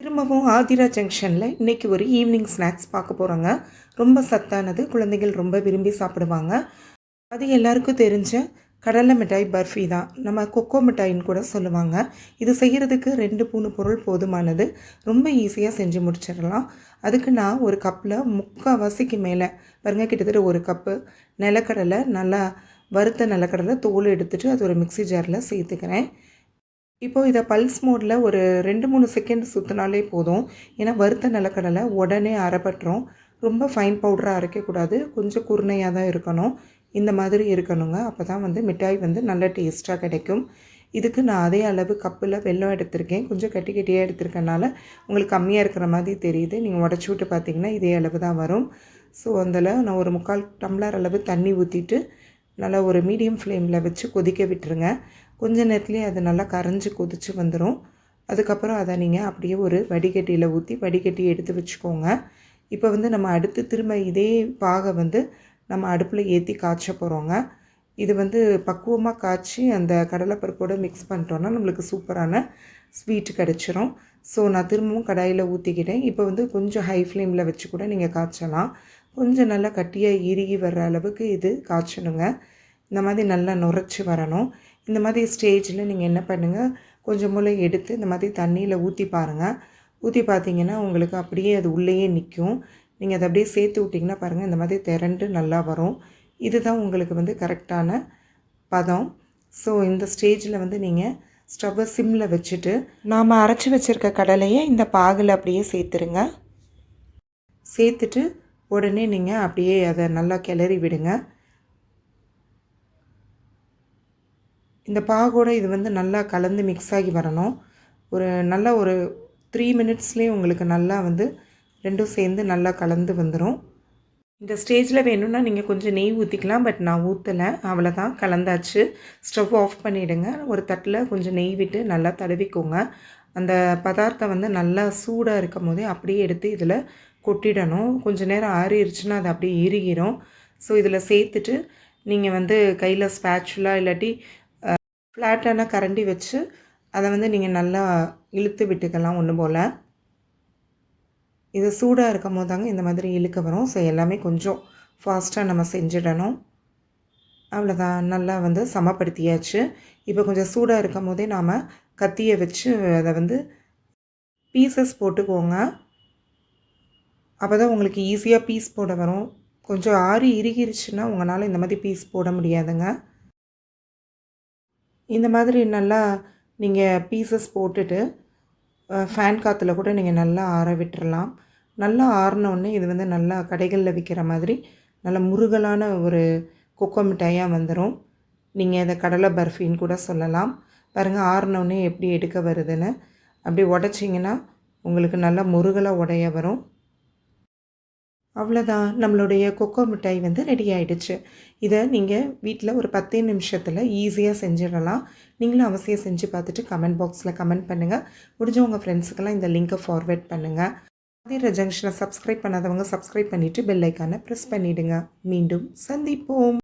திரும்பவும் ஆதிரா ஜங்ஷனில் இன்றைக்கி ஒரு ஈவினிங் ஸ்நாக்ஸ் பார்க்க போகிறோங்க ரொம்ப சத்தானது குழந்தைகள் ரொம்ப விரும்பி சாப்பிடுவாங்க. அது எல்லாருக்கும் தெரிஞ்ச கடலை மிட்டாய் பர்ஃபி தான். நம்ம கொக்கோ மிட்டாயின்னு கூட சொல்லுவாங்க. இது செய்கிறதுக்கு ரெண்டு மூணு பொருள் போதுமானது. ரொம்ப ஈஸியாக செஞ்சு முடிச்சிடலாம். அதுக்கு நான் ஒரு கப்பில் முக்கால்வாசிக்கு மேலே பாருங்க கிட்டத்தட்ட ஒரு கப்பு நிலக்கடலை நல்லா வறுத்த நிலக்கடலை தோல் எடுத்துகிட்டு அது ஒரு மிக்ஸி ஜாரில் சேர்த்துக்கிறேன். இப்போது இதை பல்ஸ் மோடில் ஒரு ரெண்டு மூணு செகண்ட் சுற்றினாலே போதும். ஏன்னா வறுத்த நிலக்கடலை உடனே அரைப்பட்டுரும். ரொம்ப ஃபைன் பவுடராக அரைக்கக்கூடாது. கொஞ்சம் குருணையாக தான் இருக்கணும். இந்த மாதிரி இருக்கணுங்க. அப்போ தான் வந்து மிட்டாய் வந்து நல்ல டேஸ்ட்டாக கிடைக்கும். இதுக்கு நான் அதே அளவு கப்பில் வெல்லம் எடுத்திருக்கேன். கொஞ்சம் கட்டி கட்டியாக எடுத்திருக்கனால உங்களுக்கு கம்மியாக இருக்கிற மாதிரி தெரியுது. நீங்கள் உடச்சி விட்டு பார்த்தீங்கன்னா இதே அளவு தான் வரும். ஸோ அதில் நான் ஒரு முக்கால் டம்ளர் அளவு தண்ணி ஊற்றிட்டு நல்லா ஒரு மீடியம் ஃப்ளேமில் வச்சு கொதிக்க விட்டுருங்க. கொஞ்ச நேரத்துலேயே அது நல்லா கரைஞ்சி கொதித்து வந்துடும் அதுக்கப்புறம் அதை நீங்கள் அப்படியே ஒரு வடிகட்டியில் ஊற்றி வடிகட்டி எடுத்து வச்சுக்கோங்க. இப்போ வந்து நம்ம அடுத்து திரும்ப இதே பாகை வந்து நம்ம அடுப்பில் ஏற்றி காய்ச்ச போகிறோங்க இது வந்து பக்குவமாக காய்ச்சி அந்த கடலைப்பருப்போடு மிக்ஸ் பண்ணிட்டோன்னா நம்மளுக்கு சூப்பரான ஸ்வீட் கிடச்சிரும். ஸோ நான் திரும்பவும் கடாயில் ஊற்றிக்கிட்டேன் இப்போ வந்து கொஞ்சம் ஹை ஃப்ளேமில் வச்சு கூட நீங்கள் காய்ச்சலாம். கொஞ்சம் நல்லா கட்டியாக இறுகி வர்ற அளவுக்கு இது காய்ச்சணுங்க. இந்த மாதிரி நல்லா நுரைச்சி வரணும். இந்த மாதிரி ஸ்டேஜில் நீங்கள் என்ன பண்ணுங்கள் கொஞ்சம் முளை எடுத்து இந்த மாதிரி தண்ணியில் ஊற்றி பாருங்கள் ஊற்றி பார்த்தீங்கன்னா உங்களுக்கு அப்படியே அது உள்ளேயே நிற்கும் நீங்கள் அதை அப்படியே சேர்த்து விட்டிங்கன்னா பாருங்கள் இந்த மாதிரி திரண்டு நல்லா வரும். இதுதான் உங்களுக்கு வந்து கரெக்டான பதம். ஸோ இந்த ஸ்டேஜில் வந்து நீங்கள் ஸ்டவ்வை சிம்மில் வச்சுட்டு நாம் அரைச்சி வச்சுருக்க கடலையை இந்த பாகில் அப்படியே சேர்த்துருங்க. சேர்த்துட்டு உடனே நீங்கள் அப்படியே அதை நல்லா கிளறி விடுங்க. இந்த பாகோட இது வந்து நல்லா கலந்து மிக்ஸ் ஆகி வரணும். ஒரு நல்ல ஒரு த்ரீ மினிட்ஸ்லேயே உங்களுக்கு நல்லா வந்து ரெண்டும் சேர்ந்து நல்லா கலந்து வந்துடும் இந்த ஸ்டேஜில் வேணும்னா நீங்கள் கொஞ்சம் நெய் ஊற்றிக்கலாம் பட் நான் ஊற்றலை அவ்வளோதான் கலந்தாச்சு. ஸ்டவ் ஆஃப் பண்ணிவிடுங்க ஒரு தட்டில் கொஞ்சம் நெய் விட்டு நல்லா தடவிக்கோங்க. அந்த பதார்த்தம் வந்து நல்லா சூடாக இருக்கும் போதே அப்படியே எடுத்து இதில் கொட்டிடணும். கொஞ்சம் நேரம் ஆறிடுச்சுன்னா அது அப்படியே இறுகிரும். ஸோ இதில் சேர்த்துட்டு நீங்கள் வந்து கையில் ஸ்பேச்சுலாக இல்லாட்டி ஃப்ளாட்டான கரண்டி வச்சு அதை வந்து நீங்கள் நல்லா இழுத்து விட்டுக்கலாம் ஒன்று போல். இது சூடாக இருக்கும் போது தாங்க இந்த மாதிரி இழுக்க வரும். ஸோ எல்லாமே கொஞ்சம் ஃபாஸ்ட்டாக நம்ம செஞ்சிடணும். அவ்வளோதான் நல்லா வந்து சமப்படுத்தியாச்சு. இப்போ கொஞ்சம் சூடாக இருக்கும் போதே நாம் கத்தியை வச்சு அதை வந்து பீசஸ் போட்டுக்கோங்க. அப்போ தான் உங்களுக்கு ஈஸியாக பீஸ் போட வரும். கொஞ்சம் ஆறி இறுகிருச்சுன்னா உங்களால் இந்த மாதிரி பீஸ் போட முடியாதுங்க. இந்த மாதிரி நல்லா நீங்கள் பீசஸ் போட்டுட்டு ஃபேன் காற்றுல கூட நீங்கள் நல்லா ஆற விட்டுறலாம். நல்லா ஆறினோடனே இது வந்து நல்லா கடைகளில் விற்கிற மாதிரி நல்ல முருகலான ஒரு கொக்கோ மிட்டாயாக வந்துடும் நீங்கள் இதை கடலை பர்ஃபின்னு கூட சொல்லலாம். பாருங்கள் ஆறினோடனே எப்படி எடுக்க வருதுன்னு. அப்படி உடச்சிங்கன்னா உங்களுக்கு நல்லா முருகலாக உடைய வரும். அவ்வளோதான் நம்மளுடைய கொக்கோ மிட்டாய் வந்து ரெடி ஆகிடுச்சு இதை நீங்கள் வீட்டில் ஒரு பத்தே நிமிஷத்தில் ஈஸியாக செஞ்சிடலாம். நீங்களும் அவசியம் செஞ்சு பார்த்துட்டு கமெண்ட் பாக்ஸில் கமெண்ட் பண்ணுங்கள் முடிஞ்ச உங்கள் ஃப்ரெண்ட்ஸுக்கெல்லாம் இந்த லிங்க்கை ஃபார்வேர்ட் பண்ணுங்கள் அதே ஜங்ஷனை சப்ஸ்கிரைப் பண்ணாதவங்க சப்ஸ்கிரைப் பண்ணிவிட்டு பெல் ஐக்கானை ப்ரெஸ் பண்ணிவிடுங்க மீண்டும் சந்திப்போம்.